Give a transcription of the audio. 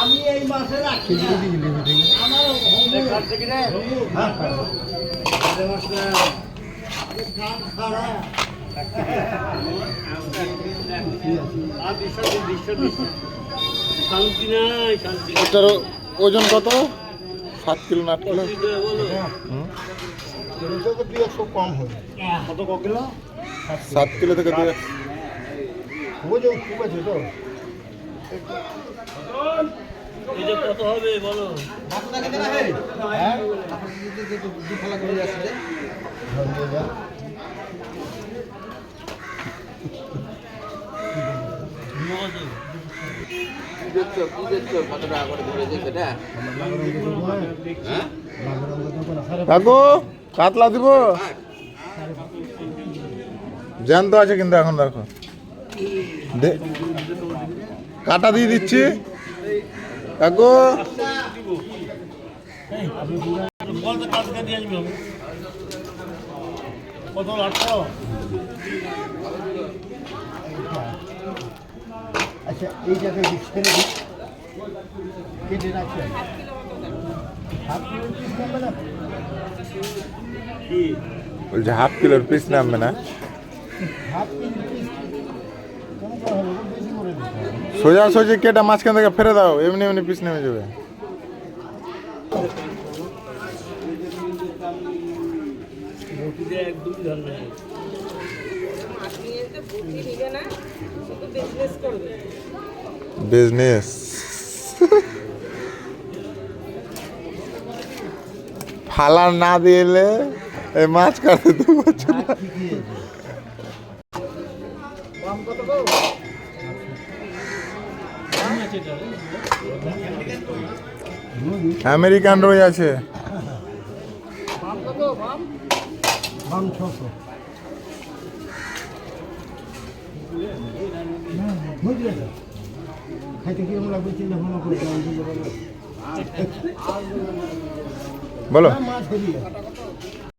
আমি এই মাসে রাখি না। আমার হমু হ্যাঁ, ওজন কত? সাত কিলো না আট কিলো? হুম? কত ক কিলো? সাত কিলো থেকে দুই ওজন খুব আছে তো। হ্যাঁ? কাকু কাতলা দিব? জ্যান্ত আছে কিন্তু এখন দেখো। কাটা দিয়ে দিচ্ছি। কাকু আচ্ছা এইটাকে কি ছেড়ে দিই কেটে রাখছেন হাফ কিলো পিস নেবে না? কি বলছে হাফ কিলোর পিস নামবে না। হাফ কিলো পিস কম করা হবে ওটা বেশি করে দিতে হবে সোজা সোজা কেটে মাঝখান থেকে ফেলে দাও এমনি এমনি পিস নেমে যাবে। বিজনেস ফালা না দিলে এই মাছ কাটতে দেবো ঠিকই আমেরিকান রই আছে। বলো।